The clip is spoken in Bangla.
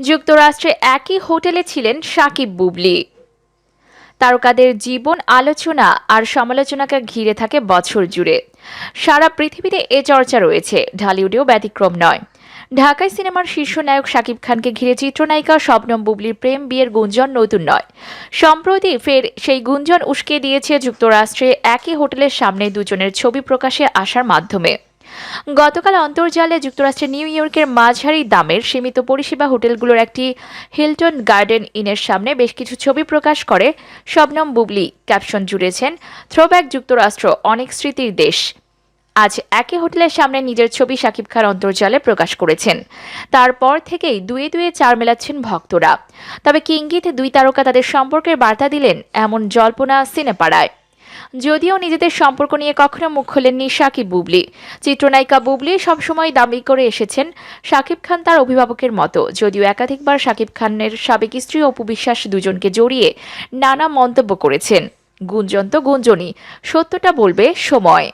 যুক্তরাষ্ট্রে একই হোটেলে ছিলেন সাকিব বুবলি। তারকাদের জীবন, আলোচনা আর সমালোচনাকে ঘিরে থাকে বছর জুড়ে। সারা পৃথিবীতে এ চর্চা রয়েছে, ঢালিউডেও ব্যতিক্রম নয়। ঢাকায় সিনেমার শীর্ষ নায়ক শাকিব খানকে ঘিরে চিত্রনায়িকা শবনম বুবলির প্রেম, বিয়ের গুঞ্জন নতুন নয়। সম্প্রতি ফের সেই গুঞ্জন উস্কে দিয়েছে যুক্তরাষ্ট্রে একই হোটেলের সামনে দুজনের ছবি প্রকাশে আসার মাধ্যমে। গতকাল অন্তর্জালে যুক্তরাষ্ট্রের নিউ ইয়র্কের মাঝারি দামের সীমিত পরিষেবা হোটেলগুলোর একটি হিলটন গার্ডেন ইনের সামনে বেশ কিছু ছবি প্রকাশ করে। শবনম বুবলি, ক্যাপশন জুড়েছেন, থ্রোব্যাক যুক্তরাষ্ট্র, অনেক স্মৃতির দেশ। আজ একই হোটেলের সামনে নিজের ছবি শাকিব খান অন্তর্জালে প্রকাশ করেছেন। তারপর থেকেই দুয়ে দুয়ে চার মেলাচ্ছেন ভক্তরা। তবে কিঙ্গিত দুই তারকা তাদের সম্পর্কের বার্তা দিলেন এমন জল্পনা সিনেপাড়ায়। যদিও নিজেদের সম্পর্ক নিয়ে কখনো মুখ খোলেননি সাকিব বুবলি। চিত্রনায়িকা বুবলি সবসময় দাবি করে এসেছেন সাকিব খান তার অভিভাবকের মতো। যদিও একাধিকবার সাকিব খানের সাবেক স্ত্রী অপু বিশ্বাস দুজনকে জড়িয়ে নানা মন্তব্য করেছেন। গুঞ্জন তো গুঞ্জনই, সত্যটা বলবে সময়।